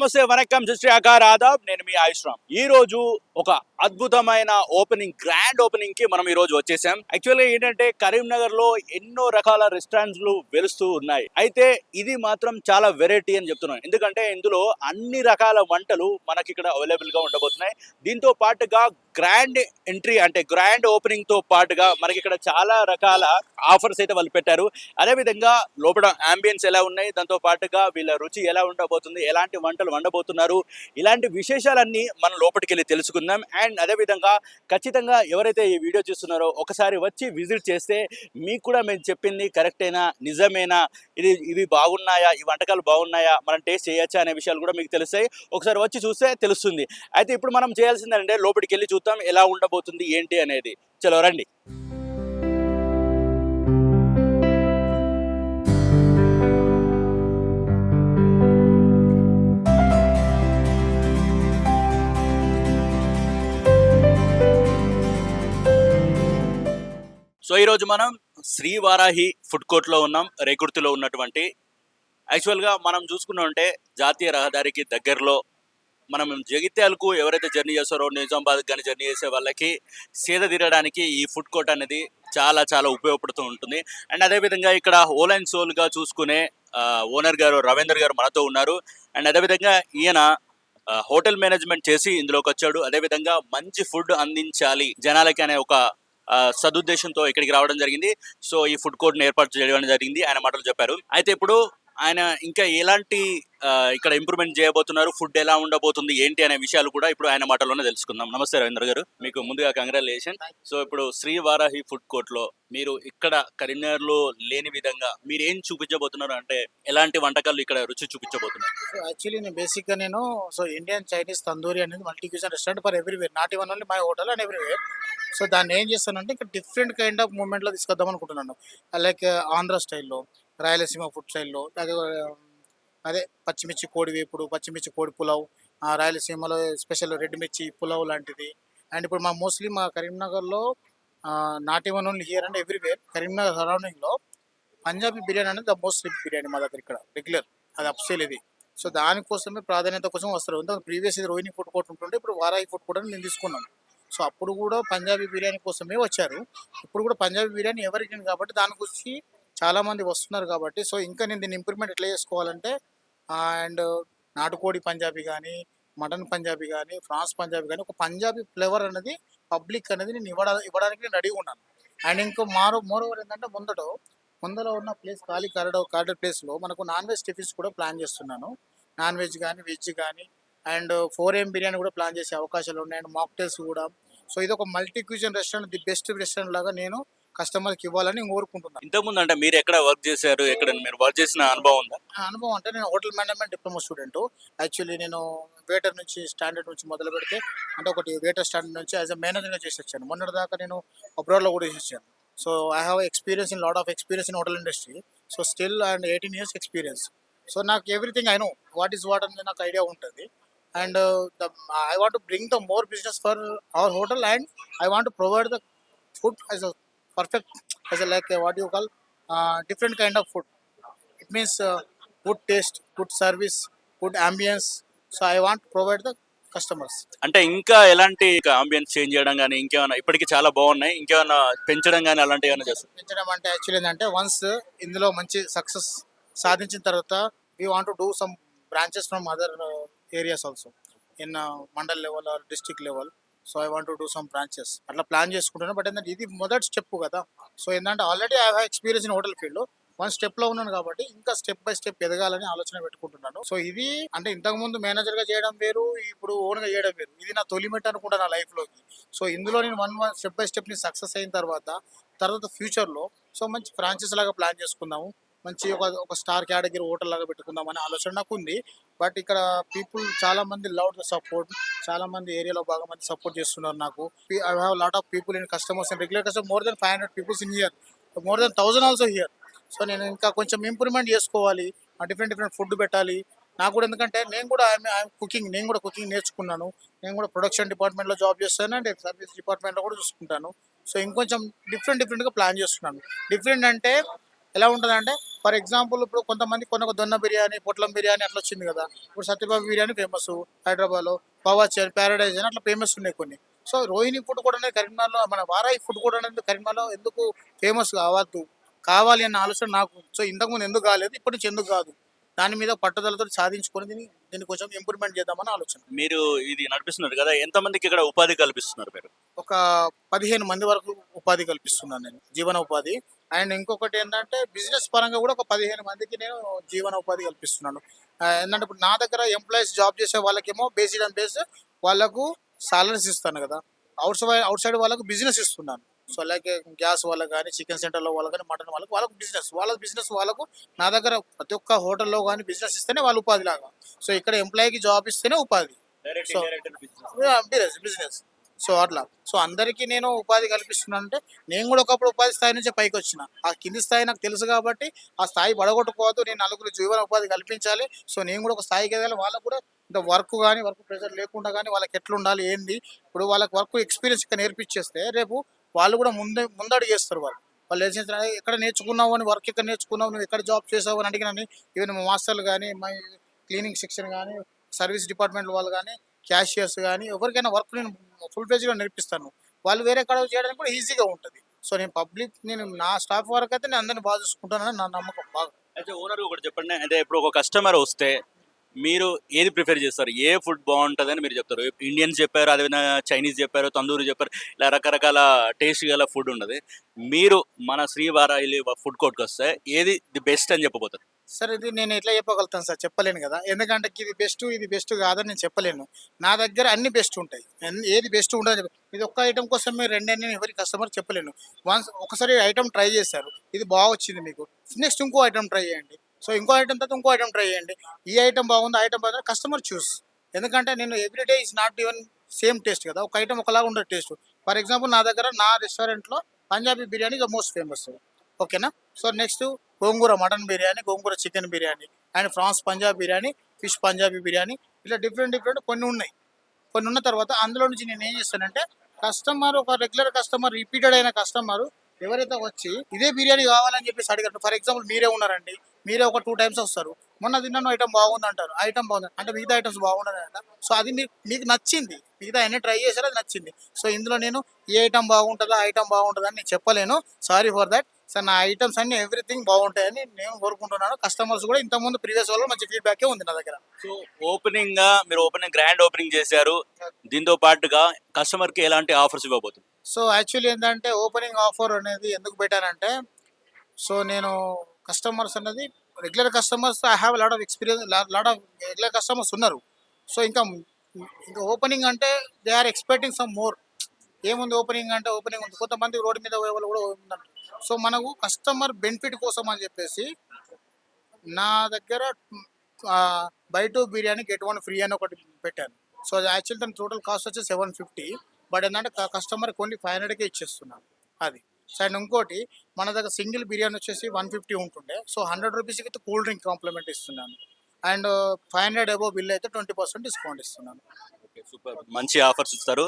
Hi hello నమస్తే వనక్కం శ్రీ అకార్ ఆదాబ్ నేను మీ ఆయుష్ రామ్ ఈ రోజు ఒక అద్భుతమైన ఓపెనింగ్ గ్రాండ్ ఓపెనింగ్కి మనం ఈ రోజు వచ్చేసాం. యాక్చువల్గా ఏంటంటే కరీంనగర్లో ఎన్నో రకాల రెస్టారెంట్స్ వెలుస్తూ ఉన్నాయి. అయితే ఇది మాత్రం చాలా వెరైటీ అని చెప్తున్నాను. ఎందుకంటే ఇందులో అన్ని రకాల వంటలు మనకి ఇక్కడ అవైలబుల్గా ఉండబోతున్నాయి. దీంతో పాటుగా గ్రాండ్ ఎంట్రీ అంటే గ్రాండ్ ఓపెనింగ్తో పాటుగా మనకి ఇక్కడ చాలా రకాల ఆఫర్స్ అయితే వాళ్ళు పెట్టారు. అదేవిధంగా లోపల అంబియన్స్ ఎలా ఉన్నాయి దాంతో పాటుగా వీళ్ళ రుచి ఎలా ఉండబోతుంది ఎలాంటి వంటలు వండబోతున్నారు ఇలాంటి విశేషాలన్నీ మనం లోపలికి వెళ్ళి తెలుసుకుందాం. అండ్ అదేవిధంగా ఖచ్చితంగా ఎవరైతే ఈ వీడియో చూస్తున్నారో ఒకసారి వచ్చి విజిట్ చేస్తే మీకు కూడా మేము చెప్పింది కరెక్టేనా నిజమేనా? ఇది ఇవి బాగున్నాయా? ఈ వంటకాలు బాగున్నాయా? మనం టేస్ట్ చేయొచ్చా అనే విషయాలు కూడా మీకు తెలుస్తాయి. ఒకసారి వచ్చి చూస్తే తెలుస్తుంది. అయితే ఇప్పుడు మనం చేయాల్సిందంటే లోపలికి వెళ్ళి చూద్దాం ఎలా ఉండబోతుంది ఏంటి అనేది. చలో రండి. ఈరోజు మనం శ్రీవారాహి ఫుడ్ కోర్ట్లో ఉన్నాం రేకుర్తిలో ఉన్నటువంటి. యాక్చువల్గా మనం చూసుకున్నామంటే జాతీయ రహదారికి దగ్గరలో మనం జగిత్యాలకు ఎవరైతే జర్నీ చేస్తారో నిజామాబాద్ కానీ జర్నీ చేసే వాళ్ళకి సేద తీరడానికి ఈ ఫుడ్ కోర్ట్ అనేది చాలా చాలా ఉపయోగపడుతూ ఉంటుంది. అండ్ అదేవిధంగా ఇక్కడ హోల్ అండ్ సోల్గా చూసుకునే ఓనర్ గారు రవీందర్ గారు మనతో ఉన్నారు. అండ్ అదేవిధంగా ఈయన హోటల్ మేనేజ్మెంట్ చేసి ఇందులోకి వచ్చాడు. అదేవిధంగా మంచి ఫుడ్ అందించాలి జనాలకి అనే ఒక సదుద్దేశంతో ఇక్కడికి రావడం జరిగింది. సో ఈ ఫుడ్ కోర్ట్ని ఏర్పాటు చేయడం జరిగింది. ఆయన మాటలు చెప్పారు. అయితే ఇప్పుడు ఆయన ఇంకా ఎలాంటి ఇక్కడ ఇంప్రూవ్మెంట్ చేయబోతున్నారు ఫుడ్ ఎలా ఉండబోతుంది ఏంటి అనే విషయాలు కూడా ఇప్పుడు ఆయన మాటల్లోనే తెలుసుకుందాం. నమస్తే రవీంద్ర గారు. మీకు ముందుగా కంగ్రాచులేషన్. సో ఇప్పుడు శ్రీ వారాహి ఫుడ్ కోర్ట్లో మీరు ఇక్కడ కరీంనగర్లో లేని విధంగా మీరు ఏం చూపించబోతున్నారు అంటే ఎలాంటి వంటకాలు ఇక్కడ రుచి చూపించబోతున్నారు? సో యాక్చువల్లీ నేను బేసిక్గా నేను సో ఇండియన్ చైనీస్ తందూరి అనేది multi cuisine restaurant for everywhere not even only my hotel and everywhere so దాన్ని ఏం చేస్తానంటే ఇక్కడ డిఫరెంట్ కైండ్ ఆఫ్ మూమెంట్లో తీసుకొద్దాం అనుకుంటున్నాను. లైక్ ఆంధ్ర స్టైల్లో రాయలసీమ ఫుడ్ స్టైల్లో అదే పచ్చిమిర్చి కోడి వేపుడు పచ్చిమిర్చి కోడి పులావ్ ఆ, రాయలసీమలో స్పెషల్ రెడ్ మిర్చి పులావ్ లాంటిది. అండ్ ఇప్పుడు మా మోస్ట్లీ మా కరీంనగర్లో not even only here and everywhere Karimnagar సరౌండింగ్లో Punjabi biryani అనేది ద మోస్ట్ బిర్యానీ మా దగ్గర ఇక్కడ రెగ్యులర్ అది అప్సేల్ ఇది. సో దానికోసమే ప్రాధాన్యత కోసం వస్తారు. ఎందుకంటే ప్రీవియస్ ఇది రోహిణి ఫుడ్ కోర్ట్ ఉంటుండే ఇప్పుడు వారాయి ఫుడ్ కోర్ట్ అని మేము తీసుకున్నాం సో అప్పుడు కూడా పంజాబీ బిర్యానీ కోసమే వచ్చారు. ఇప్పుడు కూడా పంజాబీ బిర్యానీ ఎవరికి కాబట్టి దాని గురించి చాలామంది వస్తున్నారు కాబట్టి సో ఇంకా నేను దీన్ని ఇంప్రూవ్మెంట్ ఎట్లా చేసుకోవాలంటే అండ్ నాటుకోడి పంజాబీ కానీ మటన్ పంజాబీ కానీ ఫ్రాన్స్ పంజాబీ కానీ ఒక పంజాబీ ఫ్లేవర్ అనేది పబ్లిక్ అనేది నేను ఇవ్వడా ఇవ్వడానికి నేను రెడీగా ఉన్నాను. అండ్ ఇంకో మారో మోర్ ఓవర్ ఏంటంటే ముందట ముందర ఉన్న ప్లేస్ ఖాళీ కారిడో కారిడర్ ప్లేస్లో మనకు నాన్ వెజ్ టిఫిన్స్ కూడా ప్లాన్ చేస్తున్నాను. నాన్ వెజ్ కానీ వెజ్ కానీ అండ్ ఫోర్ ఎం బిర్యానీ కూడా ప్లాన్ చేసే అవకాశాలు ఉన్నాయి. అండ్ మాక్టైల్స్ కూడా. సో ఇది ఒక multi cuisine restaurant the best restaurant లాగా నేను కస్టమర్కి ఇవ్వాలని కోరుకుంటున్నాను ఇంతకుముందు అంటే మీరు ఎక్కడ వర్క్ చేశారు? ఎక్కడ మీరు వర్క్ చేసిన అనుభవం ఉందా? ఆ అనుభవం అంటే నేను hotel management diploma student. Actually నేను వెయిటర్ నుంచి స్టాండర్డ్ నుంచి మొదలు పెడితే అంటే ఒకటి వెయిటర్ స్టాండర్డ్ నుంచి యాజ్ అ మేనేజర్గా చేసి వచ్చాను. మొన్నటి దాకా నేను అబ్రాడ్లో కూడా చేసి వచ్చాను. So I have experience in lot of experience in hotel industry. So still and eighteen years experience. So నాకు everything I know what is what అనేది నాకు ఐడియా ఉంటుంది. And the I want bring the more business for our hotel and I want provide the food as a perfect as like what you call different kind of food it means good taste good service good ambience so I want provide the customers అంటే ఇంకా ఎలాంటి ambience change చేయడం కానీ ఇంకేమైనా ఇప్పటికి చాలా బాగున్నాయి. ఇంకేమైనా పెంచడం కానీ అలాంటివి ఏమైనా చేస్తారు? పెంచడం అంటే యాక్చువల్లీ ఏంటంటే వన్స్ ఇందులో మంచి సక్సెస్ సాధించిన తర్వాత we want do some branches from other areas also in mandal level or district level so I want do some branches అట్లా ప్లాన్ చేసుకుంటున్నాను బట్ ఏంటంటే ఇది మొదటి స్టెప్ కదా. సో ఏంటంటే already I have experience in hotel field one స్టెప్లో ఉన్నాను కాబట్టి ఇంకా స్టెప్ బై స్టెప్ ఎదగాలని ఆలోచన పెట్టుకుంటున్నాను. సో ఇది అంటే ఇంతకు ముందు మేనేజర్గా చేయడం వేరు ఇప్పుడు ఓన్గా చేయడం వేరు. ఇది నా తొలి మెట్ అనుకుంటా నా లైఫ్లోకి. సో ఇందులో నేను వన్ వన్ స్టెప్ బై స్టెప్ని సక్సెస్ అయిన తర్వాత తర్వాత ఫ్యూచర్లో సో మంచి ఫ్రాంచైజ్ లాగా ప్లాన్ చేసుకుందాము. మంచి ఒక ఒక స్టార్ కేటగిరీ హోటల్ లాగా పెట్టుకుందాం అనే ఆలోచన నాకు ఉంది. బట్ ఇక్కడ పీపుల్ చాలా మంది లవ్ ద సపోర్ట్ చాలా మంది ఏరియాలో బాగా మంది సపోర్ట్ చేస్తున్నారు నాకు. I have lot of people in customers in regular customer more than five hundred peoples in year more than thousand also here so నేను ఇంకా కొంచెం ఇంప్రూవ్మెంట్ చేసుకోవాలి డిఫరెంట్ డిఫరెంట్ ఫుడ్ పెట్టాలి. నాకు కూడా ఎందుకంటే నేను కూడా కుకింగ్ నేను కూడా కుకింగ్ నేర్చుకున్నాను. నేను కూడా ప్రొడక్షన్ డిపార్ట్మెంట్లో జాబ్ చేస్తాను అండ్ సర్వీస్ డిపార్ట్మెంట్లో కూడా చూసుకుంటాను. సో ఇంకొంచెం డిఫరెంట్ డిఫరెంట్గా ప్లాన్ చేస్తున్నాను. డిఫరెంట్ అంటే ఎలా ఉంటుంది అంటే ఫర్ ఎగ్జాంపుల్ ఇప్పుడు కొంతమంది కొన్న దొన్న బిర్యానీ పొట్లం బిర్యానీ అట్లా వచ్చింది కదా. ఇప్పుడు సత్యబాబు బిర్యానీ ఫేమస్ హైదరాబాద్లో పవాచర్ ప్యారడైజ్ అని అట్లా ఫేమస్ ఉన్నాయి కొన్ని. సో రోహిణి ఫుడ్ కూడా కరీంనగర్లో మన వారాయి ఫుడ్ కూడా కరీంనగర్లో ఎందుకు ఫేమస్ కావద్దు? కావాలి అన్న ఆలోచన నాకు. సో ఇంతకుముందు ఎందుకు కాలేదు ఇప్పటి నుంచి ఎందుకు కాదు? దాని మీద పట్టుదలతో సాధించుకొని దీన్ని దీన్ని కొంచెం ఇంప్రూవ్మెంట్ చేద్దామని ఆలోచన. మీరు ఇది నడిపిస్తున్నారు కదా ఎంతమందికి ఇక్కడ ఉపాధి కల్పిస్తున్నారు మీరు? ఒక పదిహేను మంది వరకు ఉపాధి కల్పిస్తున్నాను నేను జీవన ఉపాధి అండ్ ఇంకొకటి ఏంటంటే బిజినెస్ పరంగా కూడా ఒక పదిహేను మందికి నేను జీవన ఉపాధి కల్పిస్తున్నాను ఏంటంటే ఇప్పుడు నా దగ్గర ఎంప్లాయీస్ జాబ్ చేసే వాళ్ళకేమో బేసిడ్ అండ్ బేస్ వాళ్ళకు సాలరీస్ ఇస్తాను కదా. అవుట్ సైడ్ అవుట్ సైడ్ వాళ్ళకు బిజినెస్ ఇస్తున్నాను. సో లైక్ గ్యాస్ వాళ్ళకి కానీ చికెన్ సెంటర్లో వాళ్ళకి కానీ మటన్ వాళ్ళకి వాళ్ళకు బిజినెస్ వాళ్ళ బిజినెస్ వాళ్ళకు నా దగ్గర ప్రతి ఒక్క హోటల్లో కానీ బిజినెస్ ఇస్తేనే వాళ్ళు ఉపాధి లాగా. సో ఇక్కడ ఎంప్లాయీకి జాబ్ ఇస్తేనే ఉపాధి. బిజినెస్ బిజినెస్ సో అట్లా. సో అందరికీ నేను ఉపాధి కల్పిస్తున్నాను అంటే నేను కూడా ఒకప్పుడు ఉపాధి స్థాయి నుంచి పైకి వచ్చిన. ఆ కింది స్థాయి నాకు తెలుసు కాబట్టి ఆ స్థాయి పడగొట్టుకోవద్దు నేను నలుగురు జీవన ఉపాధి కల్పించాలి. సో నేను కూడా ఒక స్థాయికి ఎదగాలి. వాళ్ళకు కూడా ఇంత వర్క్ కానీ వర్క్ ప్రెషర్ లేకుండా కానీ వాళ్ళకి ఎట్లా ఉండాలి ఏంది? ఇప్పుడు వాళ్ళకి వర్క్ ఎక్స్పీరియన్స్ ఇక్కడ నేర్పించేస్తే రేపు వాళ్ళు కూడా ముందే ముందడుగు చేస్తారు వాళ్ళు. వాళ్ళు ఏం ఎక్కడ నేర్చుకున్నావు అని వర్క్ ఎక్కడ నేర్చుకున్నావు? నువ్వు ఎక్కడ జాబ్ చేసావు అని అడిగినని ఈవెన్ మా మాస్టర్లు కానీ మా క్లీనింగ్ సెక్షన్ కానీ సర్వీస్ డిపార్ట్మెంట్ వాళ్ళు కానీ క్యాషియర్స్ కానీ ఎవరికైనా వర్క్ నేను ఫుల్ పేజ్గా నేర్పిస్తాను. వాళ్ళు వేరే కాడ చేయడానికి కూడా ఈజీగా ఉంటుంది. సో నేను పబ్లిక్ నేను నా స్టాఫ్ వరకు అయితే నేను అందరిని బాగా చూసుకుంటానని నా నమ్మకం బాగా. అయితే ఓనర్ ఒకటి చెప్పండి. అంటే ఇప్పుడు ఒక కస్టమర్ వస్తే మీరు ఏది ప్రిఫర్ చేస్తారు? ఏ ఫుడ్ బాగుంటుందని మీరు చెప్తారు? ఇండియన్స్ చెప్పారు అదేవిధంగా చైనీస్ చెప్పారు తందూరి చెప్పారు ఇలా రకరకాల టేస్ట్ గల ఫుడ్ ఉండదు మీరు మన శ్రీవారాయిలి ఫుడ్ కోర్ట్కి వస్తే ఏది ది బెస్ట్ అని చెప్పబోతారు? సార్ ఇది నేను ఎట్లా చెప్పగలుగుతాను సార్? చెప్పలేను కదా. ఎందుకంటే ఇది బెస్ట్ ఇది బెస్ట్ కాదని నేను చెప్పలేను. నా దగ్గర అన్ని బెస్ట్ ఉంటాయి. ఏది బెస్ట్ ఉండదు ఇది ఒక్క ఐటమ్ కోసం మీరు రెండని ఎవరి కస్టమర్ చెప్పలేను. వన్స్ ఒకసారి ఐటమ్ ట్రై చేశారు. ఇది బాగా వచ్చింది మీకు. నెక్స్ట్ ఇంకో ఐటమ్ ట్రై చేయండి. సో ఇంకో ఐటమ్ తర్వాత ఇంకో ఐటమ్ ట్రై చేయండి. ఈ ఐటమ్ బాగుంది ఐటమ్ బాగుంది కస్టమర్ చూస్ ఎందుకంటే నేను everyday is not even same taste కదా. ఒక ఐటమ్ ఒకలాగా ఉండదు టేస్ట్ ఫర్ ఎగ్జాంపుల్ నా దగ్గర నా రెస్టారెంట్లో పంజాబీ బిర్యానీ మోస్ట్ ఫేమస్ ఓకేనా? So next gongura mutton biryani gongura chicken biryani and prawns Punjab biryani fish Punjabi biryani ఇట్లా డిఫరెంట్ డిఫరెంట్ కొన్ని ఉన్నాయి. కొన్ని ఉన్న తర్వాత అందులో నుంచి నేను ఏం చేస్తానంటే కస్టమర్ ఒక రెగ్యులర్ కస్టమర్ రిపీటెడ్ అయిన కస్టమర్ ఎవరైతే వచ్చి ఇదే బిర్యానీ కావాలని చెప్పేసి అడిగారు. ఫర్ ఎగ్జాంపుల్ మీరే ఉన్నారండి మీరే ఒక టూ టైమ్స్ వస్తారు. మొన్న తిన్నాను ఐటమ్ బాగుంది అంటారు. ఐటమ్ బాగుంది. అంటే మిగతా ఐటమ్స్ బాగుండదు అంట. సో అది మీకు మీకు నచ్చింది. మిగతా అన్ని ట్రై చేశారు అది నచ్చింది. సో ఇందులో నేను ఏ ఐటమ్ బాగుంటుందో ఐటమ్ బాగుంటుందని నేను చెప్పలేను. Sorry for that. సార్ నా ఐటమ్స్ అన్ని ఎవ్రీథింగ్ బాగుంటాయని నేను కోరుకుంటున్నాను. కస్టమర్స్ కూడా ఇంతకుముందు ప్రీవియస్ వాళ్ళు మంచి ఫీడ్బ్యాకే ఉంది నా దగ్గర. సో ఓపెనింగ్గా మీరు ఓపెనింగ్ గ్రాండ్ ఓపెనింగ్ చేశారు. దీంతో పాటుగా కస్టమర్కి ఎలాంటి ఆఫర్స్ ఇవ్వబోతుంది సో యాక్చువల్లీ ఏంటంటే ఓపెనింగ్ ఆఫర్ అనేది ఎందుకు పెట్టానంటే సో నేను కస్టమర్స్ అనేది regular customers I have lot of experience lot of regular customers ఉన్నారు. సో ఇంకా ఇంకా ఓపెనింగ్ అంటే they are expecting some more ఏముంది ఓపెనింగ్ అంటే ఓపెనింగ్ ఉంది. కొంతమంది రోడ్డు మీద పోయే వాళ్ళు కూడా ఉందంట సో మనకు కస్టమర్ బెనిఫిట్ కోసం అని చెప్పేసి నా దగ్గర buy two biryani get one free అని ఒకటి పెట్టాను. సో యాక్చువల్ దాని టోటల్ కాస్ట్ వచ్చి సెవెన్ ఫిఫ్టీ బట్ ఏంటంటే కస్టమర్కి ఓన్లీ ఫైవ్ హండ్రెడ్కే ఇచ్చేస్తున్నాను అది. సో అండ్ ఇంకోటి మన దగ్గర సింగిల్ బిర్యానీ వచ్చేసి వన్ ఫిఫ్టీ ఉంటుండే. So hundred rupees with cool drink compliment ఇస్తున్నాను. And five hundred above bill అయితే ట్వంటీ పర్సెంట్ డిస్కౌంట్ ఇస్తున్నాను. సూపర్. మంచి ఆఫర్స్ ఇస్తారు.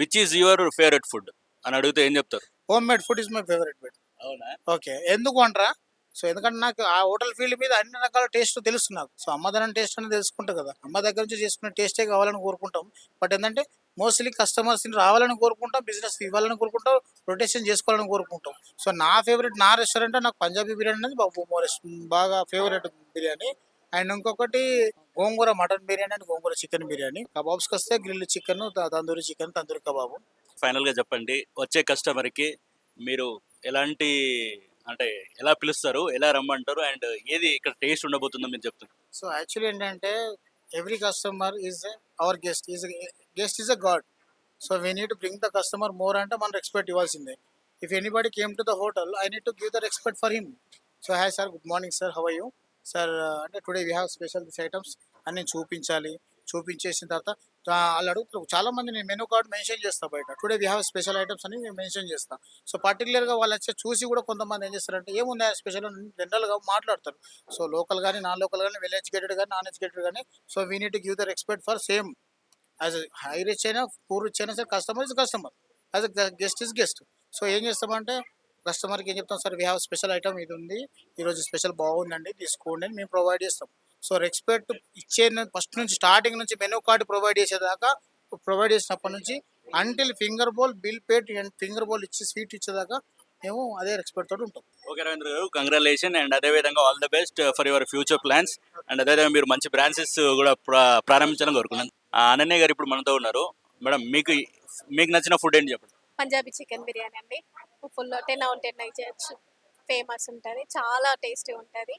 Which is your favourite food అని అడిగితే ఏం చెప్తారు? Home made food is my favourite food అవునా? ఓకే ఎందుకు అంటారా? సో ఎందుకంటే నాకు ఆ హోటల్ ఫీల్డ్ మీద అన్ని రకాల టేస్ట్ తెలుసు నాకు. సో అమ్మదనం టేస్ట్ అనేది తెలుసుకుంటా కదా. అమ్మ దగ్గర నుంచి చేసుకునే టేస్టే కావాలని కోరుకుంటాం. బట్ ఏంటంటే మోస్ట్లీ కస్టమర్స్ రావాలని కోరుకుంటాం బిజినెస్ ఇవ్వాలని కోరుకుంటాం రొటేషన్ చేసుకోవాలని కోరుకుంటాం. సో నా ఫేవరెట్ నా రెస్టారెంట్ నాకు పంజాబీ బిర్యానీ అనేది బాగా మోరెస్- బాగా ఫేవరెట్ బిర్యానీ. అండ్ ఇంకొకటి gongura mutton biryani and gongura chicken biryani. కబాబ్స్కి వస్తే grill chicken tandoori chicken tandoori kebab ఫైనల్గా చెప్పండి వచ్చే కస్టమర్కి మీరు ఎలాంటి అంటే ఎలా పిలుస్తారు ఎలా రమ్మంటారు అండ్ ఏది ఇక్కడ టేస్ట్ ఉండబోతుందో మీరు చెప్తారు. సో యాక్చువల్లీ ఏంటంటే every customer is our guest is guest is a god so we need bring the customer more అంటే మనం రెస్పెక్ట్ ఇవ్వాల్సిందే. If anybody came to the hotel I need to give the respect for him so hi sir good morning sir how you sir అంటే today we have special this items అని నేను చూపించాలి. చూపించేసిన తర్వాత వాళ్ళు అడుగుతారు చాలా మంది నేను మెనూ కార్డ్ మెన్షన్ చేస్తాను బయట. Today we have special items అని నేను మెన్షన్ చేస్తాను సో పర్టికులర్గా వాళ్ళు వచ్చి చూసి కూడా కొంతమంది ఏం చేస్తారంటే ఏముంది స్పెషల్ జనరల్గా మాట్లాడతారు. సో లోకల్ కానీ నాన్ లోకల్ కానీ వెల్ ఎడ్యుకేటెడ్ కానీ నాన్ ఎడ్యుకేటెడ్ కానీ so we need give the respect for same as high rich అయినా పూర్ రిచ్ అయినా సరే customer is customer as guest is guest so ఏం చేస్తామంటే కస్టమర్కి ఏం చెప్తాం? Sir we have special item ఇది ఉంది. ఈరోజు స్పెషల్ బాగుందండి. తీసుకోండి అని మేము ప్రొవైడ్ చేస్తాం. సో రెస్పెక్ట్ ఇచ్చే ఫస్ట్ నుంచి స్టార్టింగ్ నుంచి మెనూ కార్డు ప్రొవైడ్ చేసేదాకా ప్రొవైడ్ చేసినప్పటి నుంచి until finger bowl bill paid and finger bowl ఇచ్చి స్వీట్ ఇచ్చేదాకా మేము అదే రెస్పెక్ట్ తోటి ఉంటాం. Okay Ravindra garu congratulation and అదే విధంగా all the best for your future plans and అదేవిధంగా మీరు మంచి బ్రాంచెస్ కూడా ప్రా- ప్రారంభించాలని కోరుకున్నాను అనన్య గారు ఇప్పుడు మనతో ఉన్నారు. మేడం మీకు మీకు నచ్చిన ఫుడ్ ఏంటి చెప్పండి? పంజాబీ చికెన్ బిర్యానీ అండి. ఫుల్ టెన్ అవుట్ టెన్ చేయొచ్చు. ఫేమస్ ఉంటుంది. చాలా టేస్టీ ఉంటుంది.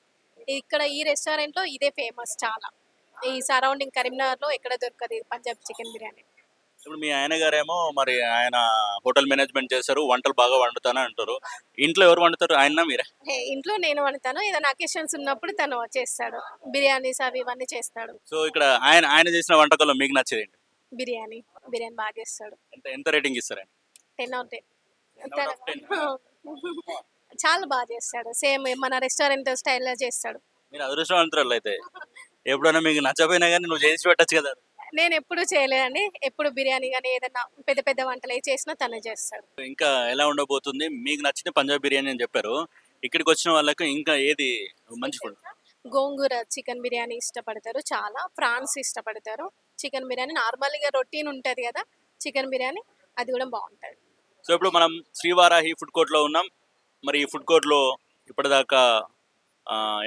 ఇక్కడ ఈ రెస్టారెంట్లో ఇదే ఫేమస్ చాలా. ఈ సరౌండింగ్ కరీంనగర్లో ఎక్కడ దొరకదు పంజాబ్ పంజాబీ చికెన్ బిర్యానీ. ఇప్పుడు మీ ఆయన గారేమో మరి ఆయన హోటల్ మేనేజ్మెంట్ చేస్తారు వంటలు బాగా వండుతాను అంటారు. ఇంట్లో ఎవరు వండుతారు? ఆయన మీరే? ఇంట్లో నేను వండుతాను. ఏదైనా అకేషన్స్ ఉన్నప్పుడు తను చేస్తాడు. బిర్యానీస్ అవి ఇవన్నీ చేస్తాడు. సో ఇక్కడ ఆయన ఆయన చేసిన వంటకాల్లో మీకు నచ్చేది ఏంటి బిర్యానీ. బిర్యానీ బాగా చేస్తాడు. ఎంత ఎంత రేటింగ్ ఇస్తారు టెన్ అవుట్ 10. చాలా బాగా చేస్తాడు. సేమ్ మన రెస్టారెంట్ స్టైల్లో చేస్తాడు. మీరు అదృష్టవంతురాలు అయితే ఎప్పుడైనా మీకు నచ్చపోయినా కానీ నువ్వు చేసి పెట్టచ్చు కదా. నేను ఎప్పుడు చేయలేదండి. ఎప్పుడు బిర్యానీ కానీ ఏదైనా పెద్ద పెద్ద వంటలు చేసినా తనే చేస్తాడు. ఇంకా ఎలా ఉండబోతుంది? మీకు నచ్చిన పంజాబ్ బిర్యానీ అని చెప్పారు. ఇక్కడికి వచ్చిన వాళ్ళకి ఇంకా ఏది మంచి ఫుడ్ గోంగూర చికెన్ బిర్యానీ ఇష్టపడతారు చాలా. ప్రాన్స్ ఇష్టపడతారు. చికెన్ బిర్యానీ నార్మల్గా రొటీన్ ఉంటుంది కదా చికెన్ బిర్యానీ అది కూడా బాగుంటుంది. సో ఇప్పుడు మనం శ్రీవారాహి ఫుడ్ కోర్ట్లో ఉన్నాం. మరి ఈ ఫుడ్ కోర్ట్లో ఇప్పటిదాకా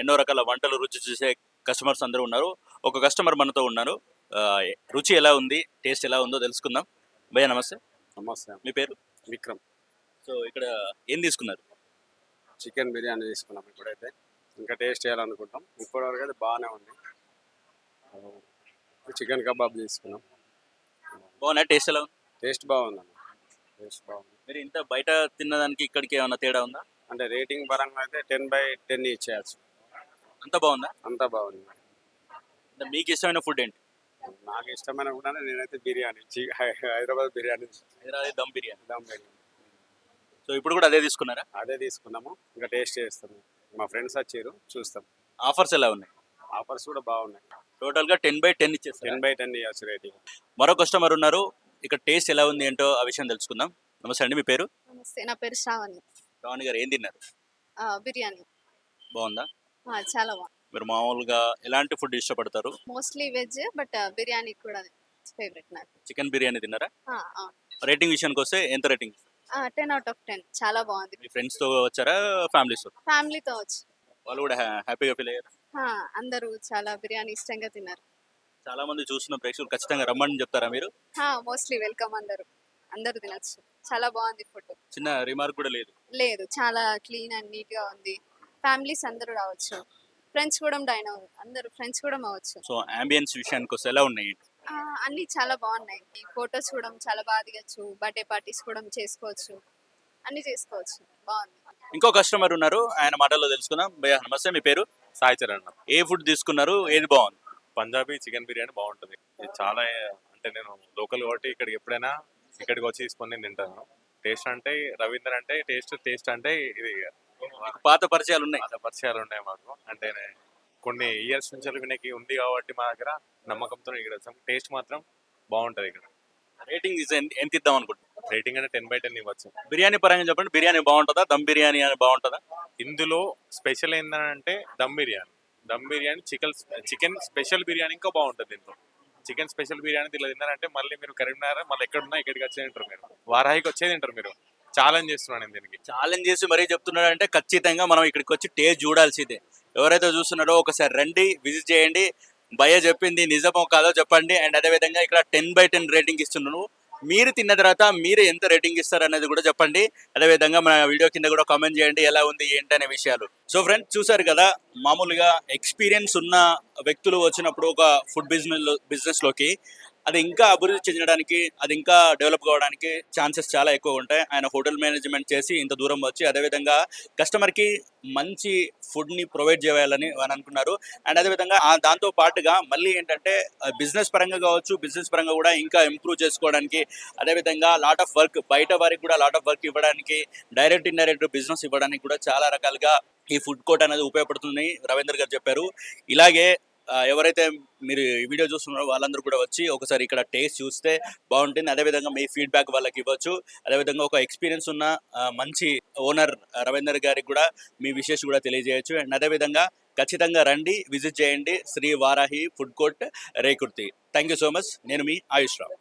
ఎన్నో రకాల వంటలు రుచి చూసే కస్టమర్స్ అందరూ ఉన్నారు. ఒక కస్టమర్ మనతో ఉన్నారు. రుచి ఎలా ఉంది? టేస్ట్ ఎలా ఉందో తెలుసుకుందాం. భయ్య నమస్తే. నమస్తే. మీ పేరు? విక్రమ్. సో ఇక్కడ ఏం తీసుకున్నారు? చికెన్ బిర్యానీ తీసుకున్నాం ఇప్పుడైతే. ఇంకా టేస్ట్ చేయాలనుకుంటాం ఇప్పటివరకు అయితే బాగానే ఉంది. చికెన్ కబాబ్ తీసుకున్నాం. బాగున్నా టేస్ట్ ఎలా ఉంది? టేస్ట్ బాగుందన్న టేస్ట్ బాగుంది. మీరు ఇంత బయట తిన్నదానికి ఇక్కడికి ఏమైనా తేడా ఉందా? అంటే రేటింగ్ పరంగా అయితే టెన్ బై టెన్ ఇచ్చేయచ్చు. అంత బాగుందా? అంతా బాగుంది. అంటే మీకు ఇష్టమైన ఫుడ్ ఏంటి? నాకు ఇష్టమైన కూడా నేనైతే బిర్యానీ. హైదరాబాద్ బిర్యానీ హైదరాబాద్ దమ్ బిర్యానీ. దమ్ బిర్యానీ. సో ఇప్పుడు కూడా అదే తీసుకున్నారా? అదే తీసుకున్నాము. ఇంకా టేస్ట్ చేస్తాము. మా ఫ్రెండ్స్ వచ్చారు చూస్తాం. ఆఫర్స్ ఎలా ఉన్నాయి? ఆఫర్స్ కూడా బాగున్నాయి. టోటల్గా టెన్ బై టెన్ ఇచ్చేస్తారు? టెన్ బై టెన్ ఇవ్వచ్చు రేటింగ్. మరో కస్టమర్ ఉన్నారు. ఇక్కడ టేస్ట్ ఎలా ఉంది ఏంటో ఆ విషయం తెలుసుకుందాం. నమస్తే అండి మీ పేరు? నమస్తే నా పేరు శ్రావణి. రావణి గారు ఏం తిన్నారు? ఆ, బిర్యానీ. బాగుందా? ఆ, చాలా బాగుంది. మీరు మామూలుగా ఎలాంటి ఫుడ్ ఇష్టపడతారు? మోస్ట్లీ వెజ్ బట్ బిర్యానీ కూడా ఫేవరెట్ నాకు. చికెన్ బిర్యానీ తిన్నారా? ఆ, అవును రేటింగ్ విషయానికి వస్తే ఎంత rating? Ten out of ten చాలా బాగుంది. మీ ఫ్రెండ్స్తో వచ్చారా? ఫ్యామిలీస్తో ఫ్యామిలీతో వచ్చి. వాళ్ళు కూడా హ్యా- హ్యాపీగా ఫీల్ అయ్యారు? ఆ, అందరూ చాలా బిర్యానీ ఇష్టంగా తిన్నారు. చాలా మంది చూస్తున్న ప్రేక్షకులు ఖచ్చితంగా రమ్మని చెప్తారా మీరు? మోస్ట్లీ వెల్కమ్ అందరూ. అందరూ తినచ్చు. చాలా బాగుంది ఫుడ్. చిన్న రిమార్క్ కూడా లేదు. లేదు చాలా క్లీన్ అండ్ నీట్గా ఉంది. ఫ్యామిలీస్ అందరూ రావచ్చు. ఫ్రెండ్స్ కూడా డైన్ అవ్వ అందరూ ఫ్రెండ్స్ కూడా అవ్వచ్చు. సో అంబియన్స్ విషయానికి వస్తే ఎలా ఉన్నాయి? అన్నీ చాలా బాగున్నాయి. ఫొటోస్ కూడా చాలా బాగా దిగచ్చు. బర్త్డే పార్టీస్ కూడా చేసుకోవచ్చు. అన్ని చేసుకోవచ్చు. బాగుంది. ఇంకో కస్టమర్ ఉన్నారు. ఆయన మాటల్లో తెలుసుకుందాం. భయ్యా నమస్తే. మీ పేరు? సాయి చరణ్ ఏ ఫుడ్ తీసుకున్నారు? ఏది బాగుంది? పంజాబీ చికెన్ బిర్యానీ బాగుంటుంది. ఇది చాలా అంటే నేను లోకల్ కాబట్టి ఇక్కడికి ఎప్పుడైనా ఇక్కడికి వచ్చి తీసుకొని నేను తింటాను. టేస్ట్ అంటే రవీంద్ర అంటే టేస్ట్ టేస్ట్ అంటే ఇది మీకు పాత పరిచయాలు ఉన్నాయి చాలా పరిచయాలు ఉన్నాయి మాకు. అంటే కొన్ని ఇయర్స్ నుంచి వినకి ఉంది కాబట్టి మా దగ్గర నమ్మకంతో ఇక్కడ వచ్చాం టేస్ట్ మాత్రం బాగుంటుంది ఇక్కడ. రేటింగ్ ఎంత ఇద్దాం అనుకుంటున్నాం రేటింగ్ అంటే టెన్ బై టెన్ ఇవ్వచ్చు. బిర్యానీ పరంగా చెప్పండి. బిర్యానీ బాగుంటుందా? దమ్ బిర్యానీ అని బాగుంటుందా? ఇందులో స్పెషల్ ఏంటంటే dum biryani. Dum biryani chicken chicken special biryani ఇంకా బాగుంటుంది దీంట్లో. చికెన్ స్పెషల్ బిర్యానీ దీనిలో తిన్నారంటే మళ్ళీ మీరు కరీంనగర్ మళ్ళీ ఎక్కడున్నా ఇక్కడికి వచ్చేది తింటారు మీరు. వారాహికి వచ్చేది తింటారు మీరు. ఛాలెంజ్ చేస్తున్నాను నేను దీనికి. ఛాలెంజ్ చేసి మరీ చెప్తున్నాడంటే ఖచ్చితంగా మనం ఇక్కడికి వచ్చి టేస్ట్ చూడాల్సిందే. ఎవరైతే చూస్తున్నారో ఒకసారి రండి విజిట్ చేయండి. భయ చెప్పింది నిజమో కాదో చెప్పండి. అండ్ అదేవిధంగా ఇక్కడ టెన్ బై టెన్ రేటింగ్ ఇస్తున్నాను. మీరు తిన్న తర్వాత మీరు ఎంత రేటింగ్ ఇస్తారు అనేది కూడా చెప్పండి. అదేవిధంగా మన వీడియో కింద కూడా కామెంట్ చేయండి. ఎలా ఉంది ఏంటి అనే విషయాలు. సో ఫ్రెండ్స్ చూసారు కదా మామూలుగా ఎక్స్పీరియన్స్ ఉన్న వ్యక్తులు వచ్చినప్పుడు ఒక ఫుడ్ బిజినెస్ బిజినెస్లోకి అది ఇంకా అభివృద్ధి చెందడానికి అది ఇంకా డెవలప్ కావడానికి ఛాన్సెస్ చాలా ఎక్కువ ఉంటాయి. ఆయన హోటల్ మేనేజ్మెంట్ చేసి ఇంత దూరం వచ్చి అదేవిధంగా కస్టమర్కి మంచి ఫుడ్ని ప్రొవైడ్ చేయాలని అని అనుకున్నారు. అండ్ అదేవిధంగా దాంతో పాటుగా మళ్ళీ ఏంటంటే బిజినెస్ పరంగా కావచ్చు బిజినెస్ పరంగా కూడా ఇంకా ఇంప్రూవ్ చేసుకోవడానికి అదేవిధంగా లాట్ ఆఫ్ వర్క్ బయట వారికి కూడా లాట్ ఆఫ్ వర్క్ ఇవ్వడానికి డైరెక్ట్ ఇండైరెక్ట్ బిజినెస్ ఇవ్వడానికి కూడా చాలా రకాలుగా ఈ ఫుడ్ కోర్ట్ అనేది ఉపయోగపడుతుంది. రవీందర్ గారు చెప్పారు. ఇలాగే ఎవరైతే మీరు ఈ వీడియో చూస్తున్నారో వాళ్ళందరూ కూడా వచ్చి ఒకసారి ఇక్కడ టేస్ట్ చూస్తే బాగుంటుంది. అదేవిధంగా మీ ఫీడ్బ్యాక్ వాళ్ళకి ఇవ్వచ్చు. అదేవిధంగా ఒక ఎక్స్పీరియన్స్ ఉన్న మంచి ఓనర్ రవీందర్ గారికి కూడా మీ విషెస్ కూడా తెలియజేయచ్చు. అండ్ అదేవిధంగా ఖచ్చితంగా రండి విజిట్ చేయండి. Shri Varahi food court Rekurthi. Thank you so much నేను మీ ఆయుష్ రావు.